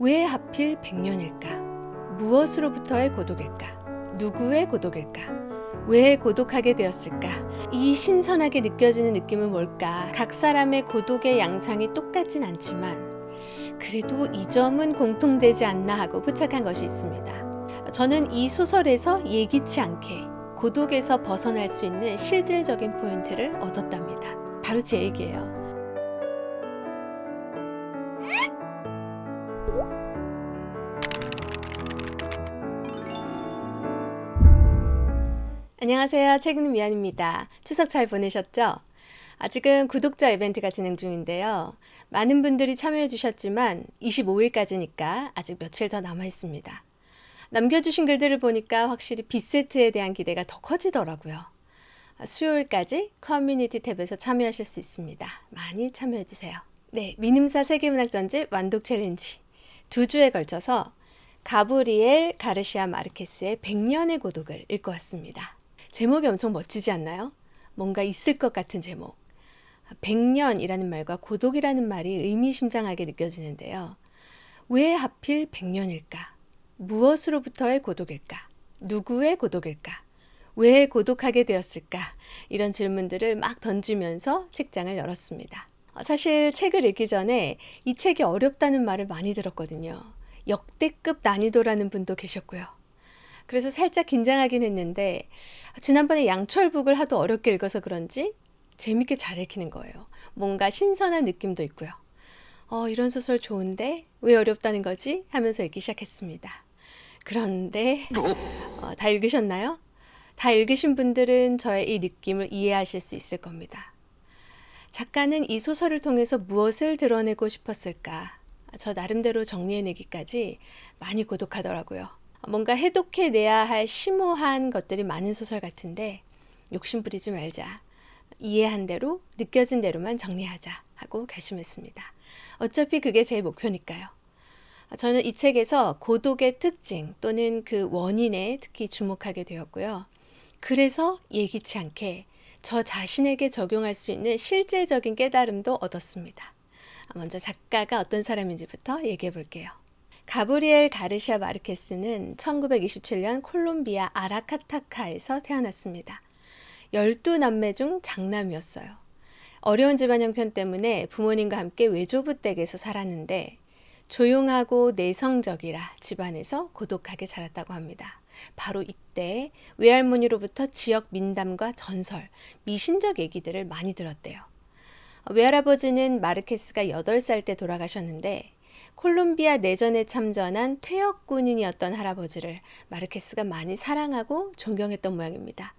왜 하필 100년일까? 무엇으로부터의 고독일까? 누구의 고독일까? 왜 고독하게 되었을까? 이 신선하게 느껴지는 느낌은 뭘까? 각 사람의 고독의 양상이 똑같진 않지만 그래도 이 점은 공통되지 않나 하고 포착한 것이 있습니다. 저는 이 소설에서 예기치 않게 고독에서 벗어날 수 있는 실질적인 포인트를 얻었답니다. 바로 제 얘기예요. 안녕하세요. 책 읽는 미안입니다. 추석 잘 보내셨죠? 아직은 구독자 이벤트가 진행 중인데요. 많은 분들이 참여해 주셨지만 25일까지니까 아직 며칠 더 남아 있습니다. 남겨주신 글들을 보니까 확실히 빅세트에 대한 기대가 더 커지더라고요. 수요일까지 커뮤니티 탭에서 참여하실 수 있습니다. 많이 참여해 주세요. 네, 미ንም사 세계문학 전집 완독 챌린지 두 주에 걸쳐서 가브리엘 가르시아 마르케스의 100년의 고독을 읽고 왔습니다. 제목이 엄청 멋지지 않나요? 뭔가 있을 것 같은 제목. 100년이라는 말과 고독이라는 말이 의미심장하게 느껴지는데요. 왜 하필 100년일까? 무엇으로부터의 고독일까? 누구의 고독일까? 왜 고독하게 되었을까? 이런 질문들을 막 던지면서 책장을 열었습니다. 사실 책을 읽기 전에 이 책이 어렵다는 말을 많이 들었거든요. 역대급 난이도라는 분도 계셨고요. 그래서 살짝 긴장하긴 했는데 지난번에 양철북을 하도 어렵게 읽어서 그런지 재밌게 잘 읽히는 거예요. 뭔가 신선한 느낌도 있고요. 어, 이런 소설 좋은데 왜 어렵다는 거지? 하면서 읽기 시작했습니다. 그런데 어, 다 읽으셨나요? 다 읽으신 분들은 저의 이 느낌을 이해하실 수 있을 겁니다. 작가는 이 소설을 통해서 무엇을 드러내고 싶었을까? 저 나름대로 정리해내기까지 많이 고독하더라고요. 뭔가 해독해내야 할 심오한 것들이 많은 소설 같은데 욕심 부리지 말자. 이해한 대로 느껴진 대로만 정리하자 하고 결심했습니다. 어차피 그게 제 목표니까요. 저는 이 책에서 고독의 특징 또는 그 원인에 특히 주목하게 되었고요. 그래서 예기치 않게 저 자신에게 적용할 수 있는 실제적인 깨달음도 얻었습니다. 먼저 작가가 어떤 사람인지부터 얘기해 볼게요. 가브리엘 가르시아 마르케스는 1927년 콜롬비아 아라카타카에서 태어났습니다. 12남매 중 장남이었어요. 어려운 집안 형편 때문에 부모님과 함께 외조부 댁에서 살았는데 조용하고 내성적이라 집안에서 고독하게 자랐다고 합니다. 바로 이때 외할머니로부터 지역 민담과 전설, 미신적 얘기들을 많이 들었대요. 외할아버지는 마르케스가 8살 때 돌아가셨는데 콜롬비아 내전에 참전한 퇴역 군인이었던 할아버지를 마르케스가 많이 사랑하고 존경했던 모양입니다.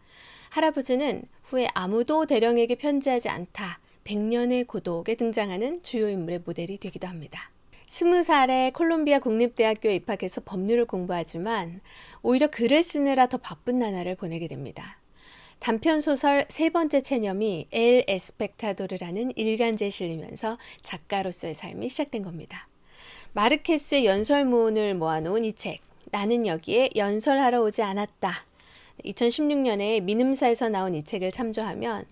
할아버지는 후에 아무도 대령에게 편지하지 않다. 100년의 고독에 등장하는 주요 인물의 모델이 되기도 합니다. 스무 살에 콜롬비아 국립대학교에 입학해서 법률을 공부하지만 오히려 글을 쓰느라 더 바쁜 나날을 보내게 됩니다. 단편 소설 세 번째 체념이 엘 에스펙타도르라는 일간지에 실리면서 작가로서의 삶이 시작된 겁니다. 마르케스의 연설문을 모아놓은 이 책, 나는 여기에 연설하러 오지 않았다. 2016년에 미음사에서 나온 이 책을 참조하면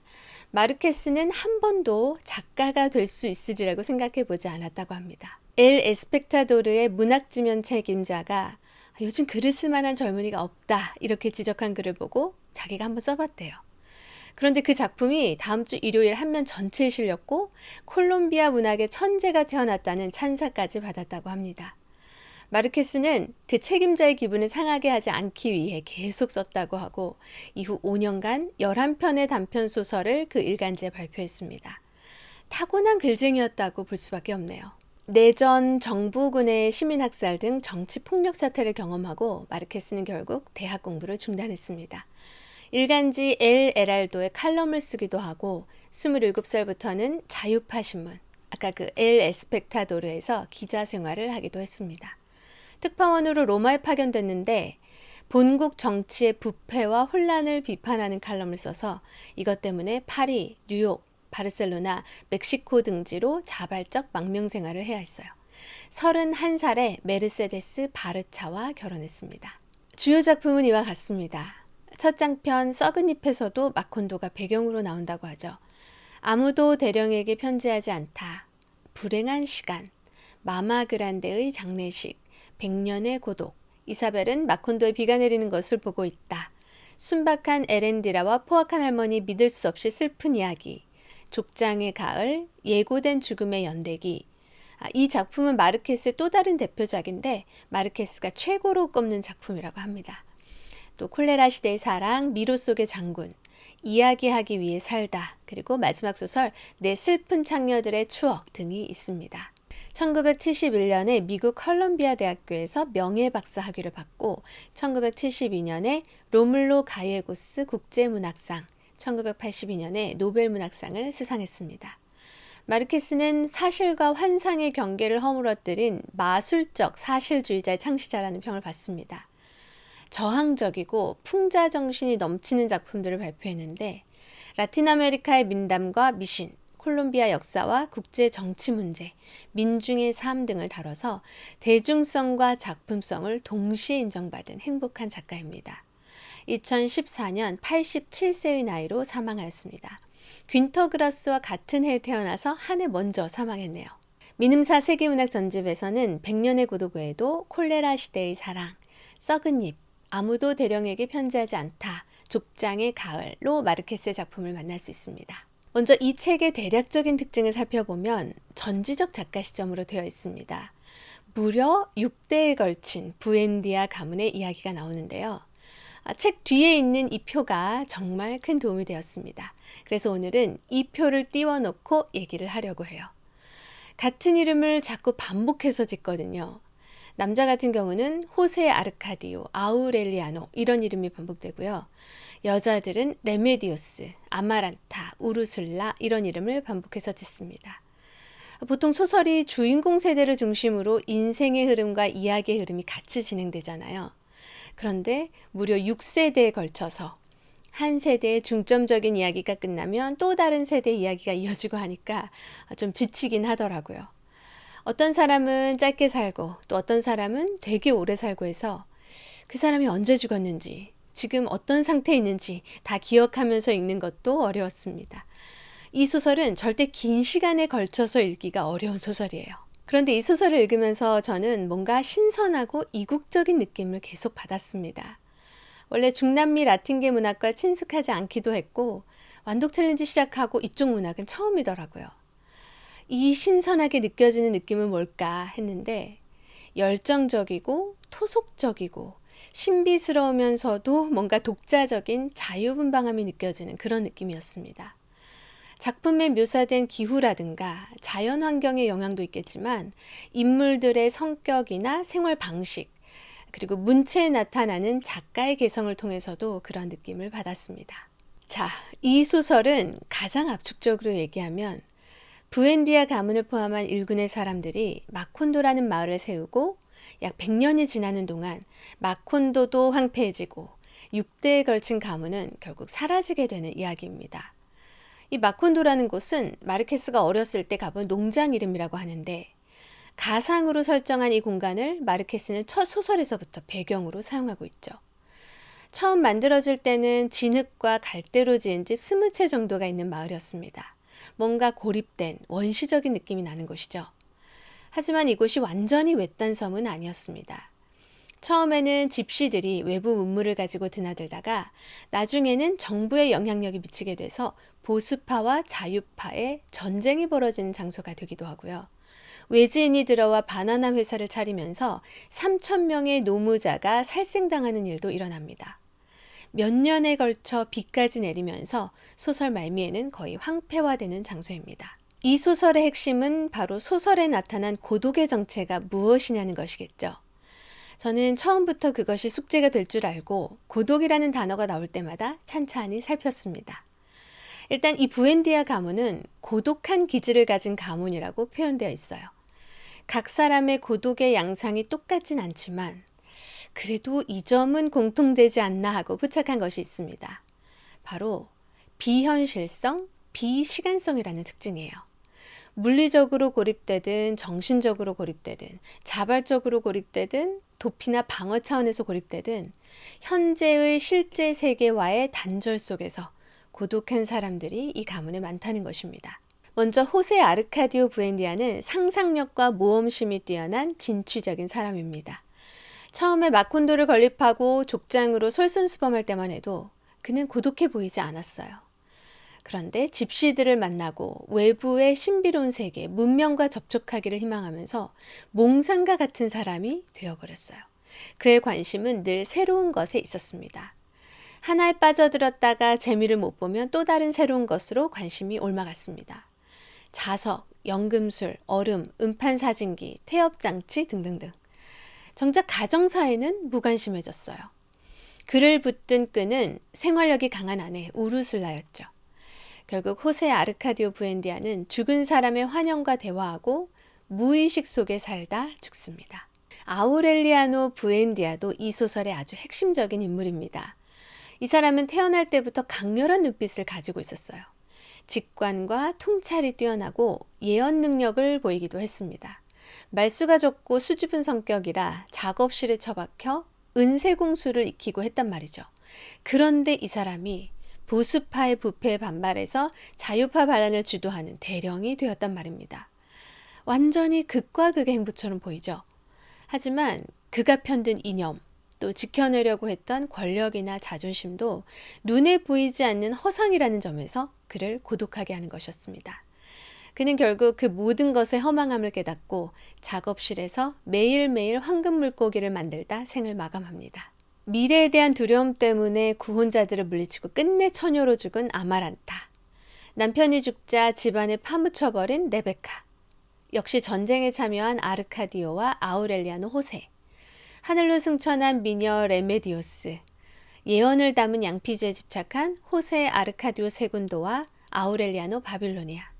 마르케스는 한 번도 작가가 될 수 있으리라고 생각해 보지 않았다고 합니다. 엘 에스펙타도르의 문학지면 책임자가 요즘 글을 쓸 만한 젊은이가 없다 이렇게 지적한 글을 보고 자기가 한번 써봤대요. 그런데 그 작품이 다음 주 일요일 한면 전체에 실렸고 콜롬비아 문학의 천재가 태어났다는 찬사까지 받았다고 합니다. 마르케스는 그 책임자의 기분을 상하게 하지 않기 위해 계속 썼다고 하고 이후 5년간 11편의 단편 소설을 그 일간지에 발표했습니다. 타고난 글쟁이였다고 볼 수밖에 없네요. 내전 정부군의 시민학살 등 정치 폭력 사태를 경험하고 마르케스는 결국 대학 공부를 중단했습니다. 일간지 엘 에랄도의 칼럼을 쓰기도 하고 27살부터는 자유파 신문, 아까 그 엘 에스펙타도르에서 기자 생활을 하기도 했습니다. 특파원으로 로마에 파견됐는데 본국 정치의 부패와 혼란을 비판하는 칼럼을 써서 이것 때문에 파리, 뉴욕, 바르셀로나, 멕시코 등지로 자발적 망명 생활을 해야 했어요. 31살에 메르세데스 바르차와 결혼했습니다. 주요 작품은 이와 같습니다. 첫 장편 썩은 잎에서도 마콘도가 배경으로 나온다고 하죠. 아무도 대령에게 편지하지 않다. 불행한 시간. 마마 그란데의 장례식, 백년의 고독, 이사벨은 마콘도의 비가 내리는 것을 보고 있다. 순박한 에렌디라와 포악한 할머니 믿을 수 없이 슬픈 이야기, 족장의 가을, 예고된 죽음의 연대기. 아, 이 작품은 마르케스의 또 다른 대표작인데 마르케스가 최고로 꼽는 작품이라고 합니다. 또 콜레라 시대의 사랑, 미로 속의 장군, 이야기하기 위해 살다, 그리고 마지막 소설 내 슬픈 창녀들의 추억 등이 있습니다. 1971년에 미국 컬럼비아 대학교에서 명예박사 학위를 받고 1972년에 로물로 가예고스 국제문학상, 1982년에 노벨문학상을 수상했습니다. 마르케스는 사실과 환상의 경계를 허물어뜨린 마술적 사실주의자의 창시자라는 평을 받습니다. 저항적이고 풍자 정신이 넘치는 작품들을 발표했는데 라틴 아메리카의 민담과 미신, 콜롬비아 역사와 국제 정치 문제, 민중의 삶 등을 다뤄서 대중성과 작품성을 동시에 인정받은 행복한 작가입니다. 2014년 87세의 나이로 사망하였습니다. 퀸터그라스와 같은 해에 태어나서 한 해 먼저 사망했네요. 미음사 세계문학 전집에서는 백년의 고독 외에도 콜레라 시대의 사랑, 썩은 잎, 아무도 대령에게 편지하지 않다, 족장의 가을로 마르케스의 작품을 만날 수 있습니다. 먼저 이 책의 대략적인 특징을 살펴보면 전지적 작가 시점으로 되어 있습니다. 무려 6대에 걸친 부엔디아 가문의 이야기가 나오는데요. 아, 책 뒤에 있는 이 표가 정말 큰 도움이 되었습니다. 그래서 오늘은 이 표를 띄워놓고 얘기를 하려고 해요. 같은 이름을 자꾸 반복해서 짓거든요. 남자 같은 경우는 호세 아르카디오, 아우렐리아노 이런 이름이 반복되고요. 여자들은 레메디오스, 아마란타, 우르술라 이런 이름을 반복해서 짓습니다. 보통 소설이 주인공 세대를 중심으로 인생의 흐름과 이야기의 흐름이 같이 진행되잖아요. 그런데 무려 6세대에 걸쳐서 한 세대의 중점적인 이야기가 끝나면 또 다른 세대의 이야기가 이어지고 하니까 좀 지치긴 하더라고요. 어떤 사람은 짧게 살고 또 어떤 사람은 되게 오래 살고 해서 그 사람이 언제 죽었는지 지금 어떤 상태에 있는지 다 기억하면서 읽는 것도 어려웠습니다. 이 소설은 절대 긴 시간에 걸쳐서 읽기가 어려운 소설이에요. 그런데 이 소설을 읽으면서 저는 뭔가 신선하고 이국적인 느낌을 계속 받았습니다. 원래 중남미 라틴계 문학과 친숙하지 않기도 했고, 완독 챌린지 시작하고 이쪽 문학은 처음이더라고요. 이 신선하게 느껴지는 느낌은 뭘까 했는데, 열정적이고 토속적이고 신비스러우면서도 뭔가 독자적인 자유분방함이 느껴지는 그런 느낌이었습니다. 작품에 묘사된 기후라든가 자연 환경의 영향도 있겠지만 인물들의 성격이나 생활 방식 그리고 문체에 나타나는 작가의 개성을 통해서도 그런 느낌을 받았습니다. 자, 이 소설은 가장 압축적으로 얘기하면 부엔디아 가문을 포함한 일군의 사람들이 마콘도라는 마을을 세우고 약 100년이 지나는 동안 마콘도도 황폐해지고 6대에 걸친 가문은 결국 사라지게 되는 이야기입니다. 이 마콘도라는 곳은 마르케스가 어렸을 때 가본 농장 이름이라고 하는데 가상으로 설정한 이 공간을 마르케스는 첫 소설에서부터 배경으로 사용하고 있죠. 처음 만들어질 때는 진흙과 갈대로 지은 집 스무 채 정도가 있는 마을이었습니다. 뭔가 고립된 원시적인 느낌이 나는 곳이죠. 하지만 이곳이 완전히 외딴 섬은 아니었습니다. 처음에는 집시들이 외부 문물을 가지고 드나들다가 나중에는 정부의 영향력이 미치게 돼서 보수파와 자유파의 전쟁이 벌어지는 장소가 되기도 하고요. 외지인이 들어와 바나나 회사를 차리면서 3천 명의 노무자가 살생당하는 일도 일어납니다. 몇 년에 걸쳐 비까지 내리면서 소설 말미에는 거의 황폐화되는 장소입니다. 이 소설의 핵심은 바로 소설에 나타난 고독의 정체가 무엇이냐는 것이겠죠. 저는 처음부터 그것이 숙제가 될 줄 알고 고독이라는 단어가 나올 때마다 찬찬히 살폈습니다. 일단 이 부엔디아 가문은 고독한 기질을 가진 가문이라고 표현되어 있어요. 각 사람의 고독의 양상이 똑같진 않지만 그래도 이 점은 공통되지 않나 하고 포착한 것이 있습니다. 바로 비현실성, 비시간성이라는 특징이에요. 물리적으로 고립되든 정신적으로 고립되든 자발적으로 고립되든 도피나 방어 차원에서 고립되든 현재의 실제 세계와의 단절 속에서 고독한 사람들이 이 가문에 많다는 것입니다. 먼저 호세 아르카디오 부엔디아는 상상력과 모험심이 뛰어난 진취적인 사람입니다. 처음에 마콘도를 건립하고 족장으로 솔선수범할 때만 해도 그는 고독해 보이지 않았어요. 그런데 집시들을 만나고 외부의 신비로운 세계, 문명과 접촉하기를 희망하면서 몽상가 같은 사람이 되어버렸어요. 그의 관심은 늘 새로운 것에 있었습니다. 하나에 빠져들었다가 재미를 못 보면 또 다른 새로운 것으로 관심이 옮아갔습니다. 자석, 연금술, 얼음, 음판 사진기, 태엽장치 등등등. 정작 가정사에는 무관심해졌어요. 그를 붙든 끈은 생활력이 강한 아내 우르술라였죠. 결국 호세 아르카디오 부엔디아는 죽은 사람의 환영과 대화하고 무의식 속에 살다 죽습니다. 아우렐리아노 부엔디아도 이 소설의 아주 핵심적인 인물입니다. 이 사람은 태어날 때부터 강렬한 눈빛을 가지고 있었어요. 직관과 통찰이 뛰어나고 예언 능력을 보이기도 했습니다. 말수가 적고 수줍은 성격이라 작업실에 처박혀 은세공수를 익히고 했단 말이죠. 그런데 이 사람이 보수파의 부패에 반발해서 자유파 반란을 주도하는 대령이 되었단 말입니다. 완전히 극과 극의 행보처럼 보이죠. 하지만 그가 편든 이념, 또 지켜내려고 했던 권력이나 자존심도 눈에 보이지 않는 허상이라는 점에서 그를 고독하게 하는 것이었습니다. 그는 결국 그 모든 것의 허망함을 깨닫고 작업실에서 매일매일 황금 물고기를 만들다 생을 마감합니다. 미래에 대한 두려움 때문에 구혼자들을 물리치고 끝내 처녀로 죽은 아마란타. 남편이 죽자 집안에 파묻혀버린 레베카. 역시 전쟁에 참여한 아르카디오와 아우렐리아노 호세. 하늘로 승천한 미녀 레메디오스. 예언을 담은 양피지에 집착한 호세 아르카디오 세군도와 아우렐리아노 바빌로니아.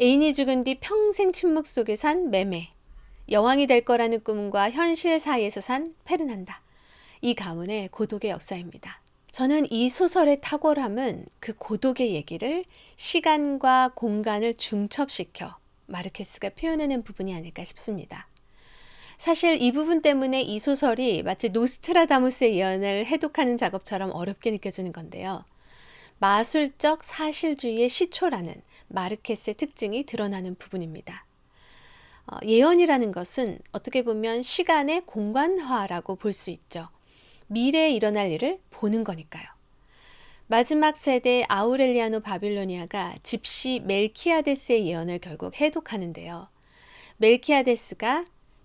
애인이 죽은 뒤 평생 침묵 속에 산 메메. 여왕이 될 거라는 꿈과 현실 사이에서 산 페르난다. 이 가문의 고독의 역사입니다. 저는 이 소설의 탁월함은 그 고독의 얘기를 시간과 공간을 중첩시켜 마르케스가 표현해낸 부분이 아닐까 싶습니다. 사실 이 부분 때문에 이 소설이 마치 노스트라다무스의 예언을 해독하는 작업처럼 어렵게 느껴지는 건데요. 마술적 사실주의의 시초라는 마르케스의 특징이 드러나는 부분입니다. 어, 예언이라는 것은 어떻게 보면 시간의 공간화라고 볼 수 있죠. 미래에 일어날 일을 보는 거니까요. 마지막 세대 아우렐리아노 바빌로니아가 집시 멜키아데스의 예언을 결국 해독하는데요. 멜키아데스가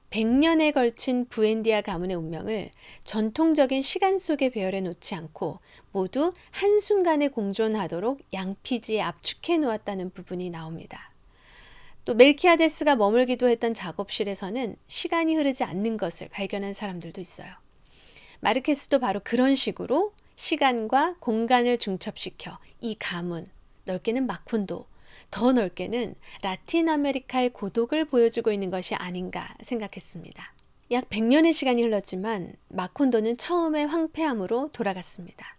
100년에 걸친 부엔디아 가문의 운명을 전통적인 시간 속에 배열해 놓지 않고 모두 한순간에 공존하도록 양피지에 압축해 놓았다는 부분이 나옵니다. 또 멜키아데스가 머물기도 했던 작업실에서는 시간이 흐르지 않는 것을 발견한 사람들도 있어요. 마르케스도 바로 그런 식으로 시간과 공간을 중첩시켜 이 가문, 넓게는 마콘도, 더 넓게는 라틴 아메리카의 고독을 보여주고 있는 것이 아닌가 생각했습니다. 약 100년의 시간이 흘렀지만 마콘도는 처음의 황폐함으로 돌아갔습니다.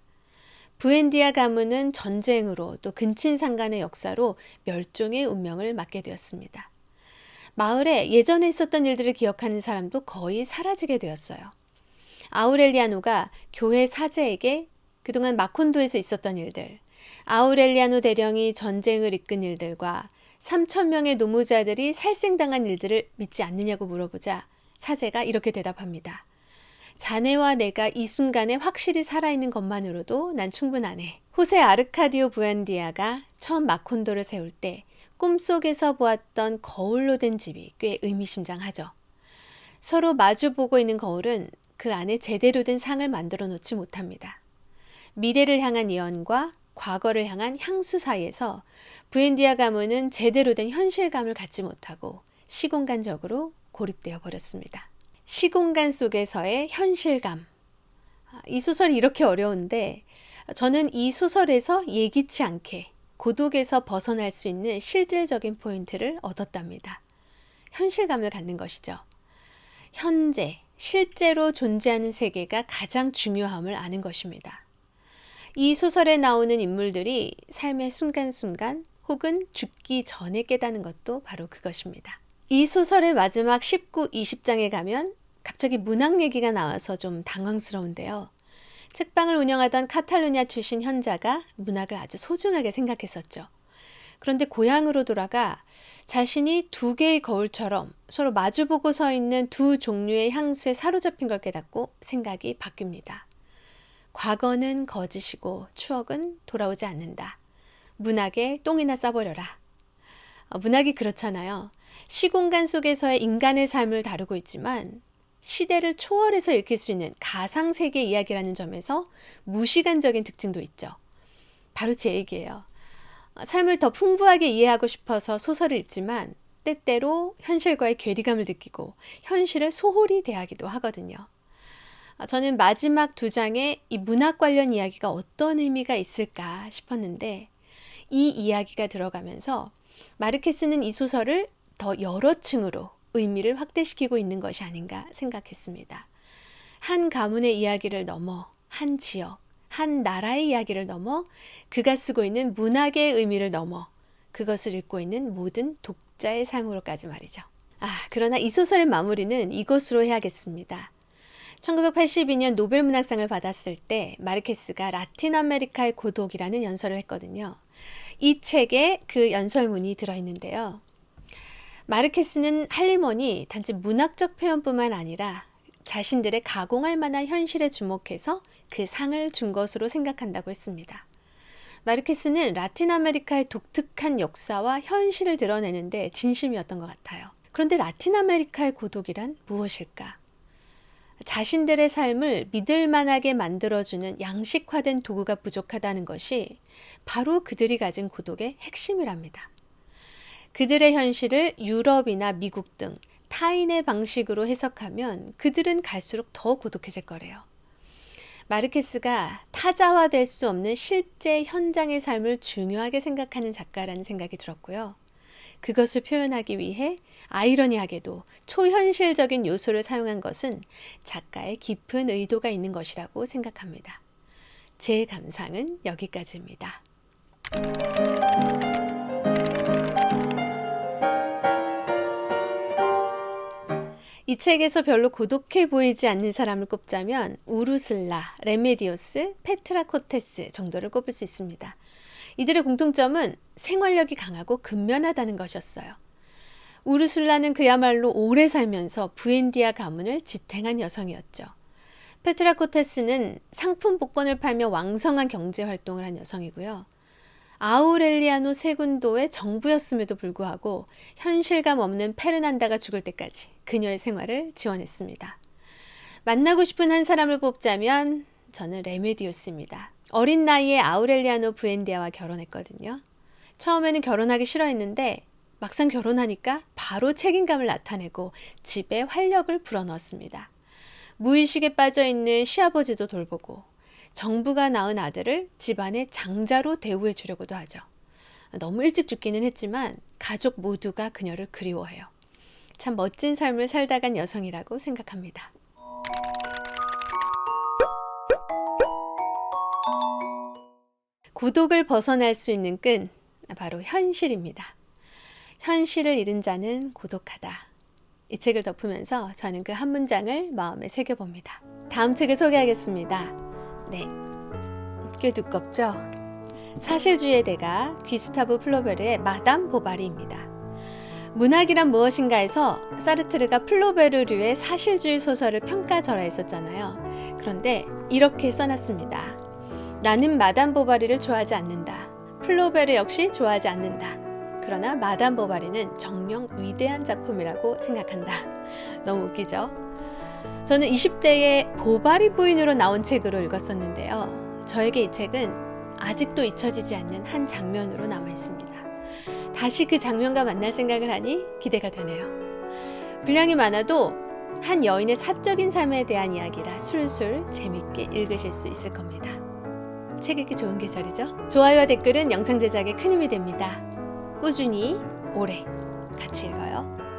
부엔디아 가문은 전쟁으로 또 근친상간의 역사로 멸종의 운명을 맞게 되었습니다. 마을에 예전에 있었던 일들을 기억하는 사람도 거의 사라지게 되었어요. 아우렐리아노가 교회 사제에게 그동안 마콘도에서 있었던 일들, 아우렐리아노 대령이 전쟁을 이끈 일들과 3천 명의 노무자들이 살생당한 일들을 믿지 않느냐고 물어보자 사제가 이렇게 대답합니다. 자네와 내가 이 순간에 확실히 살아있는 것만으로도 난 충분하네. 호세 아르카디오 부엔디아가 처음 마콘도를 세울 때 꿈속에서 보았던 거울로 된 집이 꽤 의미심장하죠. 서로 마주보고 있는 거울은 그 안에 제대로 된 상을 만들어 놓지 못합니다. 미래를 향한 예언과 과거를 향한 향수 사이에서 부엔디아 가문은 제대로 된 현실감을 갖지 못하고 시공간적으로 고립되어 버렸습니다. 시공간 속에서의 현실감. 아, 이 소설이 이렇게 어려운데 저는 이 소설에서 예기치 않게 고독에서 벗어날 수 있는 실질적인 포인트를 얻었답니다. 현실감을 갖는 것이죠. 현재, 실제로 존재하는 세계가 가장 중요함을 아는 것입니다. 이 소설에 나오는 인물들이 삶의 순간순간 혹은 죽기 전에 깨닫는 것도 바로 그것입니다. 이 소설의 마지막 19, 20장에 가면 갑자기 문학 얘기가 나와서 좀 당황스러운데요. 책방을 운영하던 카탈루냐 출신 현자가 문학을 아주 소중하게 생각했었죠. 그런데 고향으로 돌아가 자신이 두 개의 거울처럼 서로 마주보고 서 있는 두 종류의 향수에 사로잡힌 걸 깨닫고 생각이 바뀝니다. 과거는 거짓이고 추억은 돌아오지 않는다. 문학에 똥이나 싸버려라. 어, 문학이 그렇잖아요. 시공간 속에서의 인간의 삶을 다루고 있지만 시대를 초월해서 읽힐 수 있는 가상세계 이야기라는 점에서 무시간적인 특징도 있죠. 바로 제 얘기예요. 어, 삶을 더 풍부하게 이해하고 싶어서 소설을 읽지만 때때로 현실과의 괴리감을 느끼고 현실을 소홀히 대하기도 하거든요. 어, 저는 마지막 두 장에 이 문학 관련 이야기가 어떤 의미가 있을까 싶었는데 이 이야기가 들어가면서 마르케스는 이 소설을 더 여러 층으로 의미를 확대시키고 있는 것이 아닌가 생각했습니다. 한 가문의 이야기를 넘어 한 지역, 한 나라의 이야기를 넘어 그가 쓰고 있는 문학의 의미를 넘어 그것을 읽고 있는 모든 독자의 삶으로까지 말이죠. 아, 그러나 이 소설의 마무리는 이것으로 해야겠습니다. 1982년 노벨 문학상을 받았을 때 마르케스가 라틴 아메리카의 고독이라는 연설을 했거든요. 이 책에 그 연설문이 들어 있는데요. 마르케스는 할리먼이 단지 문학적 표현뿐만 아니라 자신들의 가공할 만한 현실에 주목해서 그 상을 준 것으로 생각한다고 했습니다. 마르케스는 라틴 아메리카의 독특한 역사와 현실을 드러내는데 진심이었던 것 같아요. 그런데 라틴 아메리카의 고독이란 무엇일까? 자신들의 삶을 믿을 만하게 만들어주는 양식화된 도구가 부족하다는 것이 바로 그들이 가진 고독의 핵심이랍니다. 그들의 현실을 유럽이나 미국 등 타인의 방식으로 해석하면 그들은 갈수록 더 고독해질 거래요. 마르케스가 타자화될 수 없는 실제 현장의 삶을 중요하게 생각하는 작가라는 생각이 들었고요. 그것을 표현하기 위해 아이러니하게도 초현실적인 요소를 사용한 것은 작가의 깊은 의도가 있는 것이라고 생각합니다. 제 감상은 여기까지입니다. 이 책에서 별로 고독해 보이지 않는 사람을 꼽자면 우르슬라, 레메디오스, 페트라 코테스 정도를 꼽을 수 있습니다. 이들의 공통점은 생활력이 강하고 근면하다는 것이었어요. 우르술라는 그야말로 오래 살면서 부엔디아 가문을 지탱한 여성이었죠. 페트라 코테스는 상품 복권을 팔며 왕성한 경제 활동을 한 여성이고요. 아우렐리아노 세군도의 정부였음에도 불구하고 현실감 없는 페르난다가 죽을 때까지 그녀의 생활을 지원했습니다. 만나고 싶은 한 사람을 뽑자면 저는 레메디우스입니다. 어린 나이에 아우렐리아노 부엔디아와 결혼했거든요. 처음에는 결혼하기 싫어했는데 막상 결혼하니까 바로 책임감을 나타내고 집에 활력을 불어넣었습니다. 무의식에 빠져 있는 시아버지도 돌보고 정부가 낳은 아들을 집안의 장자로 대우해 주려고도 하죠. 너무 일찍 죽기는 했지만 가족 모두가 그녀를 그리워해요. 참 멋진 삶을 살다 간 여성이라고 생각합니다. 고독을 벗어날 수 있는 끈, 바로 현실입니다. 현실을 잃은 자는 고독하다. 이 책을 덮으면서 저는 그 한 문장을 마음에 새겨봅니다. 다음 책을 소개하겠습니다. 네. 꽤 두껍죠? 사실주의의 대가 귀스타브 플로베르의 마담 보바리입니다. 문학이란 무엇인가에서 사르트르가 플로베르류의 사실주의 소설을 평가절하했었잖아요. 그런데 이렇게 써놨습니다. 나는 마담 보바리를 좋아하지 않는다. 플로베르 역시 좋아하지 않는다. 그러나 마담 보바리는 정령 위대한 작품이라고 생각한다. 너무 웃기죠? 저는 20대의 보바리 부인으로 나온 책으로 읽었었는데요. 저에게 이 책은 아직도 잊혀지지 않는 한 장면으로 남아 있습니다. 다시 그 장면과 만날 생각을 하니 기대가 되네요. 분량이 많아도 한 여인의 사적인 삶에 대한 이야기라 술술 재밌게 읽으실 수 있을 겁니다. 책 읽기 좋은 계절이죠? 좋아요와 댓글은 영상 제작에 큰 힘이 됩니다. 꾸준히 오래 같이 읽어요.